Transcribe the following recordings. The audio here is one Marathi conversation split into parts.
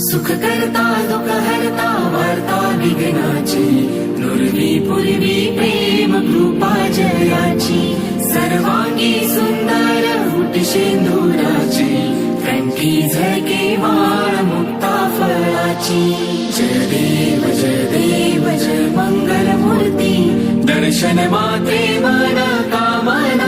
सुख करता दुःख हरता वार्ता नुरवी पूर्वी प्रेम कृपा जयाची सर्वांगी सुंदर शेंदुराची कंठी झळके वाण मुक्ता फळाची. जय देव जय देव जय मंगल मूर्ती दर्शन मात्रे मन कामना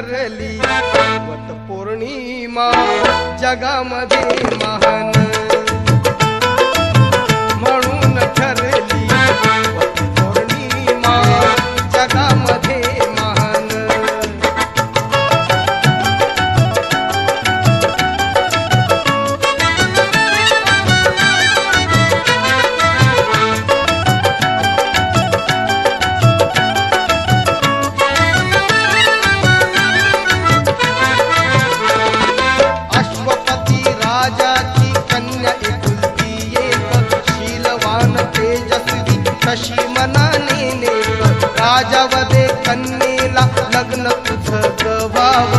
ठरली वट पौर्णिमा जगामध्ये महान नेक राजावदे कन्येला लग्न तुझ गवाव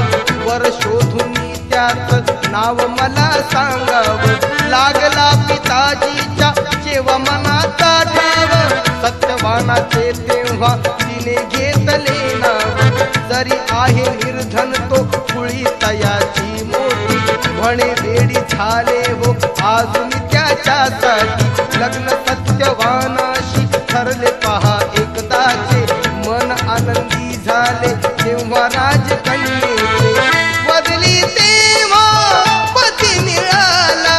वर शोधून त्याच नाव मला सांगाव. लागला पिताजीच्या जेव्हा मनाचा ठाव सत्यवानाचे तेव्हा तिने घेतले नाव. जरी आहे निर्धन तो कुळी तयाची मोठी. म्हणे वेडी झाले हो अजून त्याच्यासाठी. लग्न सत्यवानाशी झाले तेव्हा राजकन्ये बदली तेव्हा पती मिळाला.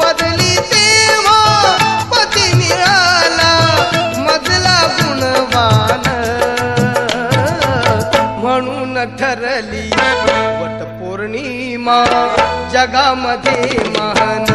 बदली तेव्हा पती मिळाला. मधला गुणवान म्हणून ठरली वट पौर्णिमा जगामध्ये महान.